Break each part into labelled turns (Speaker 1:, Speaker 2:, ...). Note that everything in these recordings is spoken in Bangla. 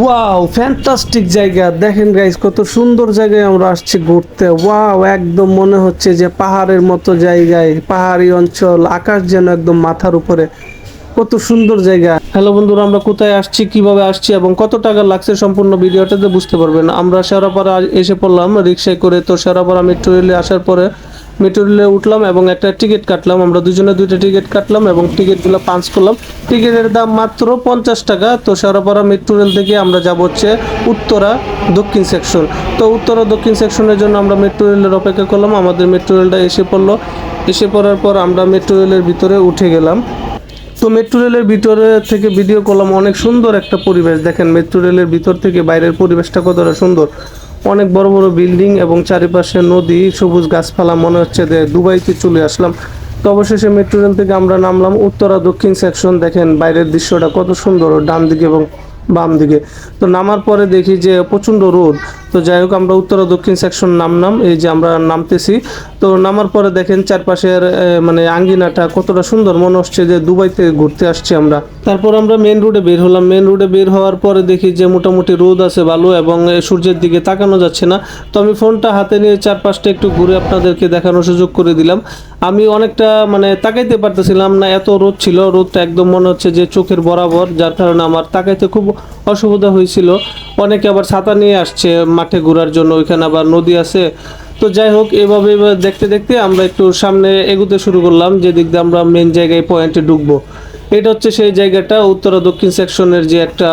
Speaker 1: ওয়াও ফ্যান্টাস্টিক জায়গা। দেখেন গাইজ কত সুন্দর জায়গায় আমরা আসছি ঘুরতে। ওয়াও একদম মনে হচ্ছে যে পাহাড়ের মতো জায়গায়, পাহাড়ি অঞ্চল, আকাশ যেন একদম মাথার উপরে। কত সুন্দর জায়গা। হ্যালো বন্ধুরা, আমরা কোথায় আসছি, কীভাবে আসছি এবং কত টাকা লাগছে সম্পূর্ণ ভিডিওটাতে বুঝতে পারবেন। আমরা শেরাপাড়া এসে পড়লাম, রিক্সায় করে। তো শেরাপাড়া মেট্রো রেলে আসার পরে মেট্রো রেলে উঠলাম এবং একটা টিকিট কাটলাম। আমরা দুজনে দুইটা টিকিট কাটলাম এবং টিকিটগুলো পাঞ্চ করলাম। টিকিটের দাম মাত্র পঞ্চাশ টাকা। তো শেরাপাড়া মেট্রো রেল থেকে আমরা যাব হচ্ছে উত্তরা দক্ষিণ সেকশন তো উত্তরা দক্ষিণ সেকশনের জন্য আমরা মেট্রো রেলের অপেক্ষা করলাম। আমাদের মেট্রো রেলটা এসে পড়ল। এসে পড়ার পর আমরা মেট্রো রেলের ভিতরে উঠে গেলাম। তো মেট্রো রেলের ভিতরে থেকে ভিডিও করলাম অনেক সুন্দর একটা পরিবেশ। দেখেন মেট্রো রেলের ভিতর থেকে বাইরের পরিবেশটা কতটা সুন্দর। অনেক বড় বড় বিল্ডিং এবং চারিপাশে নদী, সবুজ গাছপালা, মনে হচ্ছে যে দুবাইতে চলে আসলাম। তো অবশেষে মেট্রো রেল থেকে আমরা নামলাম উত্তরা দক্ষিণ সেকশন দেখেন বাইরের দৃশ্যটা কত সুন্দর ডান দিকে এবং বাম দিকে তো নামার পরে দেখি যে প্রচণ্ড রোদ। তো যাই হোক, আমরা উত্তরা দক্ষিণ সেকশন নামলাম এই যে আমরা নামতেছি। তো নামার পরে দেখেন চারপাশের মানে আঙ্গিনাটা কতটা সুন্দর। মনে হচ্ছে যে দুবাইতে ঘুরতে আসছি আমরা। তারপর আমরা মেন রোডে বের হলাম। মেন রোডে বের হওয়ার পরে দেখি যে মোটামুটি রোদ আছে, ভালো, এবং সূর্যের দিকে তাকানো যাচ্ছে না। তো আমি ফোনটা হাতে নিয়ে চারপাশটা একটু ঘুরে আপনাদেরকে দেখানোর সুযোগ করে দিলাম। আমি অনেকটা মানে তাকাইতে পারতেছিলাম না, এত রোদ ছিল। রোদটা একদম মনে হচ্ছে যে চোখের বরাবর, যার কারণে আমার তাকাইতে খুব অসুবিধা হয়েছিল। অনেকে আবার ছাতা নিয়ে আসছে মাঠে ঘোরার জন্য ওইখানে আবার নদী আছে। তো যাই হোক, এভাবে দেখতে দেখতে আমরা একটু সামনে এগুতে শুরু করলাম যে দিক দিয়ে আমরা মেন জায়গায় পয়েন্টে ঢুকবো। এটা হচ্ছে সেই জায়গাটা, উত্তরা দক্ষিণ সেকশনের যে একটা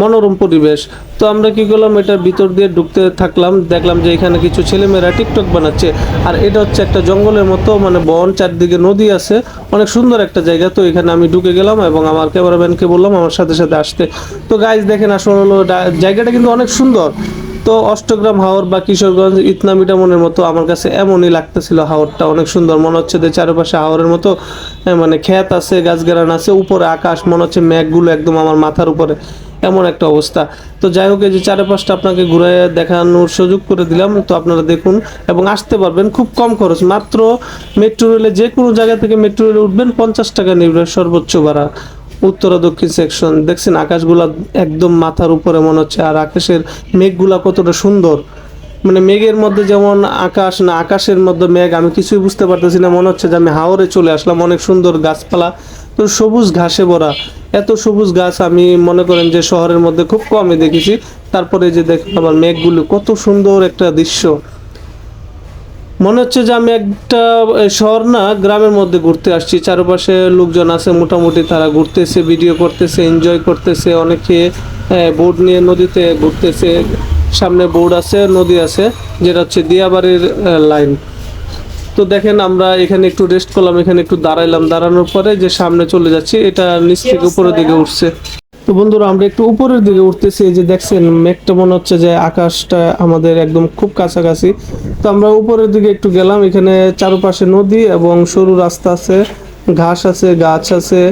Speaker 1: মনোরম পরিবেশ। তো আমরা কি করলাম, এটার ভিতর দিয়ে ঢুকতে থাকলাম, দেখলাম যে এখানে কিছু ছেলেমেয়েরা টিকটক বানাচ্ছে। আর এটা হচ্ছে একটা জঙ্গলের মতো মানে বন, চারদিকে নদী আছে, অনেক সুন্দর একটা জায়গা। তো এখানে আমি ঢুকে গেলাম এবং আমার ক্যামেরাম্যানকে বললাম আমার সাথে সাথে আসতে। তো গাইজ দেখেন আসলে হলো জায়গাটা কিন্তু অনেক সুন্দর। তো অষ্টগ্রাম হাওর বা কিশোরগঞ্জ ইতনামিটা মনের মতো আমার কাছে এমনই লাগতেছিল হাওরটা। অনেক সুন্দর, মনে হচ্ছে যে চারপাশে হাওরের মতো মানে ক্ষেত আছে গাছগারান আছে, উপরে আকাশ, মনে হচ্ছে মেঘগুলো একদম আমার মাথার উপরে। এমন একটা অবস্থা। তো যাই হোক, এই যে চারপাশটা আপনাকে ঘুরে দেখানোর সুযোগ করে দিলাম, তো আপনারা দেখুন এবং আসতে পারবেন খুব কম খরচ। মাত্র মেট্রো রেলে যে কোনো জায়গা থেকে মেট্রো রেলে উঠবেন, পঞ্চাশ টাকা নেবে সর্বোচ্চ ভাড়া। উত্তরা দক্ষিণ সেকশন দেখছেন আকাশগুলা একদম মাথার উপরে মনে হচ্ছে, আর আকাশের মেঘগুলা কতটা সুন্দর। মানে মেঘের মধ্যে যেমন আকাশ, না আকাশের মধ্যে মেঘ, আমি কিছুই বুঝতে পারতেছি না, মনে হচ্ছে যে আমি হাওরে চলে আসলাম, অনেক সুন্দর গাছপালা। তো সবুজ ঘাসে ভরা। এত সবুজ গাছ আমি মনে করেন যে শহরের মধ্যে খুব কমই দেখেছি। তারপরে যে দেখেন আবার মেঘগুলো, কত সুন্দর একটা দৃশ্য। মনে হচ্ছে যে আমি একটা শহর না গ্রামের মধ্যে ঘুরতে আসছি। চারপাশে লোকজন আছে মোটামুটি তারা ঘুরতেছে ভিডিও করতেছে এনজয় করতেছে অনেকে বোট নিয়ে নদীতে ঘুরতেছে। সামনে বোর্ড আছে নদী আছে যেটা হচ্ছে দিয়াবাড়ির লাইন তো দেখেন আমরা এখানে একটু রেস্ট করলাম এখানে একটু দাঁড়াইলাম। দাঁড়ানোর পরে যে সামনে চলে যাচ্ছি এটা নিচ থেকে উপরের দিকে উঠছে। তো বন্ধুরা, আমরা একটু উপরের দিকে উঠতেছি। এই যে দেখছেন, মেঘটা মনে হচ্ছে যে আকাশটা আমাদের একদম খুব কাছাকাছি। তো আমরা উপরের দিকে একটু গেলাম। এখানে চারপাশে নদী এবং সরু রাস্তা আছে, ঘাস আছে, গাছ আছে,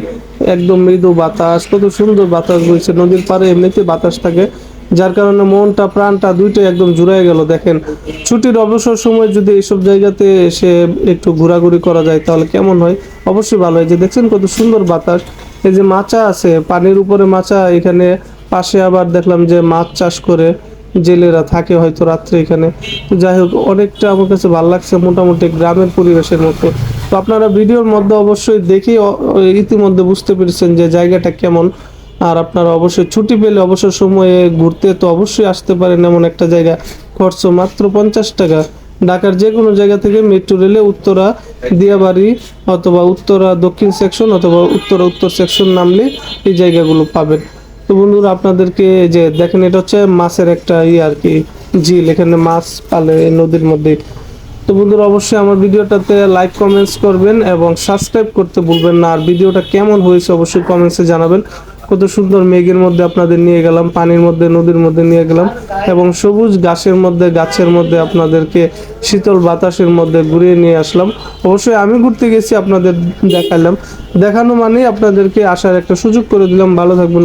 Speaker 1: একদম মৃদু বাতাস, কত সুন্দর বাতাস বইছে। নদীর পাড়ে এমনিতে বাতাস থাকে, যার কারণে মনটা, প্রাণটা দুইটাই একদম জুড়াই গেল। দেখেন, ছুটির অবসর সময় যদি এইসব জায়গাতে এসে একটু ঘোরাঘুরি করা যায়, তাহলে কেমন হয়? অবশ্যই ভালো হয়। যে দেখছেন, কত সুন্দর বাতাস। এই যে মাচা আছে, পানির উপরে মাচা, এখানে পাশে আবার দেখলাম যে মাছ চাষ করে জেলেরা থাকে হয়তো রাত্রে এখানে। যাই হোক, অনেকটা আমার কাছে ভালো লাগছে মোটামুটি গ্রামের পরিবেশের মতো। তো আপনারা ভিডিওর মধ্যে অবশ্যই দেখে ইতিমধ্যে বুঝতে পেরেছেন যে জায়গাটা কেমন। আর আপনারা অবশ্যই ছুটি পেলে অবসর সময়ে ঘুরতে তো অবশ্যই আসতে পারেন এমন একটা জায়গা। খরচ মাত্র পঞ্চাশ টাকা। ঢাকার যে কোনো জায়গা থেকে মেট্রো রেলে উত্তরা, দিয়াবাড়ি অথবা উত্তরা দক্ষিণ সেকশন অথবা উত্তরা উত্তর সেকশন নামলে এই জায়গাগুলো পাবেন। তো বন্ধুরা, আপনাদেরকে যে দেখেন, এটা হচ্ছে মাছের একটা ইয়ে আর কি, ঝিল। এখানে মাছ পালে নদীর মধ্যে। তো বন্ধুরা, অবশ্যই আমার ভিডিওটাতে লাইক কমেন্টস করবেন এবং সাবস্ক্রাইব করতে ভুলবেন না। আর ভিডিওটা কেমন হয়েছে অবশ্যই কমেন্টসে জানাবেন। কত সুন্দর মেঘের মধ্যে আপনাদের নিয়ে গেলাম, পানির মধ্যে, নদীর মধ্যে নিয়ে গেলাম এবং সবুজ গাছের মধ্যে গাছের মধ্যে আপনাদেরকে শীতল বাতাসের মধ্যে ঘুরিয়ে নিয়ে আসলাম। অবশ্যই আমি ঘুরতে গেছি, আপনাদের দেখালাম। দেখানো মানেই আপনাদেরকে আসার একটা সুযোগ করে দিলাম। ভালো থাকবেন।